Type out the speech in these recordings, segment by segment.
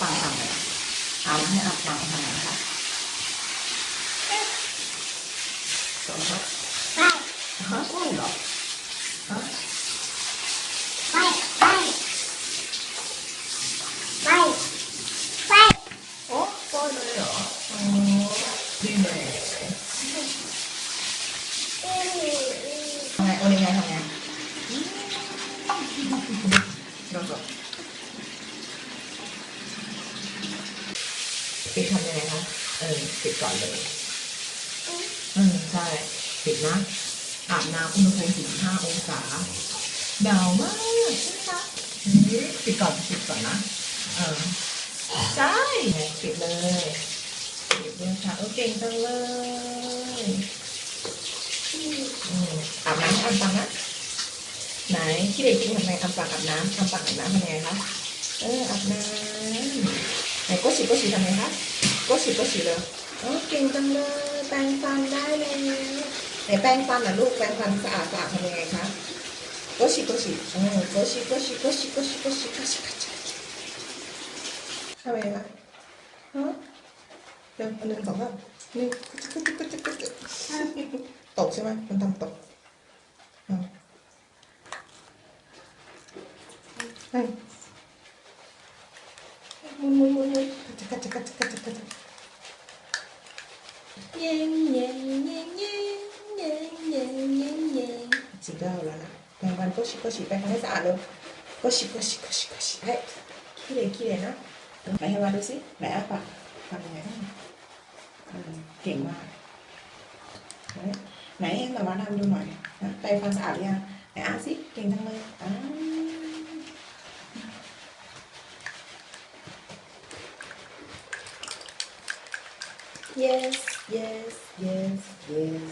ปังทำอะไรเอามาให้อัมปังทำอะไรคะสอนครับไปฮะใช่เหรอฮะไปไปไปไปโอ้ป้อนเลยเหรออ๋อดีเลยทำไงโอนิไงทำไงเรา ปิดทำยังไงคะ เออปิดก่อนเลยอืมใช่ปิดนะ อาบน้ำอุณหภูมิ45องศาหนาวมากใช่ไหมคะอืมปิดก่อนปิดก่อนนะ เออใช่ปิดเลยปิดเลยค่ะโอเก่งจังเลยอืมอาบน้ำให้อัมปังนะไหนที่เด็กกินทำไงอัมปังอาบน้ำอัมปังอาบน้ำทำยังไงคะเอออาบน้ำ ไหนก็ฉีก็ฉีทำไงคะก็ฉีก็ฉีเลยโอ้เก่งจังเลยแปรงฟันได้แล้วไหนแปรงฟันนะลูกแปรงฟันสะอาดสะอาดทำยังไงคะก็ฉีก็ฉีเออก็ฉีก็ฉีก็ฉีก็ฉีก็ฉีก็ฉีก็ฉีทำยังไงคะฮะเดี๋ยวอันหนึ่งสองสามหนึ่งตกใช่ไหมมันทำตกเอาเฮ้ย มุนมุนมุนมุนจักรจักรจักรจักรจักรเย้เย้เย้เย้เย้ เย้เย้เย้สีเก้าแล้วนะแปรงฟันก็ชิก็ชิแปรงฟันให้สะอาดเลยก็ชิก็ชิก็ชิก็ชิให้ขี้เลยขี้เลยนะไหนให้มาดูสิไหนอะปากทำยังไงอืมเก่งมาก ไหนไหนให้มามาทำดูหน่อยนะแปรงฟันสะอาดหรือยังไหนอะสิ เก่งจังเลยอ่า Yes, yes, yes, yes.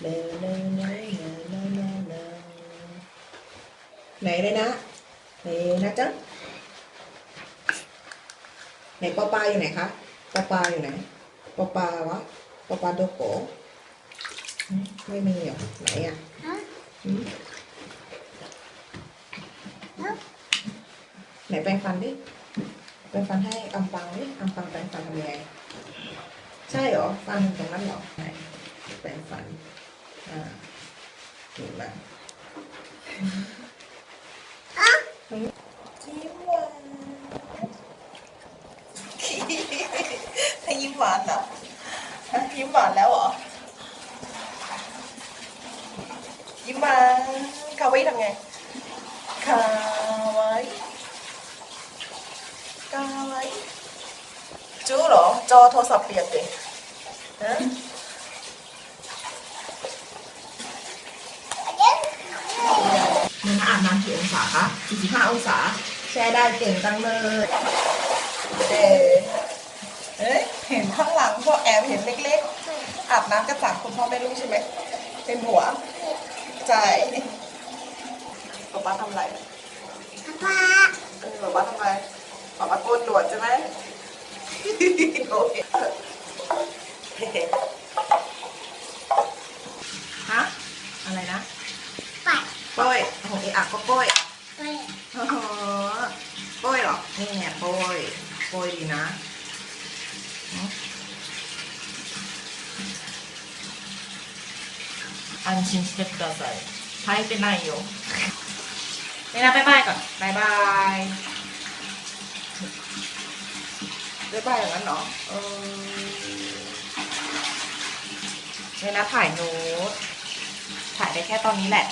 No, no, no, no, no, no, no. ไหนเลยนะไหนนะจ๊ะไหนปอปลาอยู่ไหนคะปอปลาอยู่ไหนปอปลาวะปอปลาโดโกะอืมไม่มีเหรอไหนอะฮะอืมแล้วไหนแปรงฟันดิแปรงฟันให้อัมปังดิอัมปังแปรงฟันทำยังไง ใช่เหรอ ฟันตรงนั้นเหรอไหนแปรงฟัน อ่าถูกแล้วอะยิ้มหวานถ้ายิ้มหวานเหรอฮะยิ้มหวานแล้วเหรอ ยิ้มหวานคาวาอิทำไงคาวาอิคาวาอิ จู้เหรอ จอโทรศัพท์เปียกเลยฮะมันอาบน้ำกี่องศาคะ45องศา แช่ได้เก่งจังเลยเอ๋เอ้ยเห็นข้างหลังพวกแอบเห็นเล็กๆ อาบน้ำกันสามคนพ่อแม่ลูกใช่ไหม เป็นหัว ใจป๊าป๊าทำอะไรป้าเออป๊าป๊าทำอะไรป๊าป๊าโกนหนวดใช่ไหมโอเค ฮะ อะไรนะ ไป ก้อยโอ้โหเอะอะก็ก้อย ไป โอ้โหโป้ยเหรอ นี่ไงโป้ยโป้ยดีนะ安心してください履いてないよねなバイバイก่อนบายบาย ได้บายอย่างนั้นเนาะเออเนี่ยนะถ่ายโน้ตถ่ายได้แค่ตอนนี้แหละ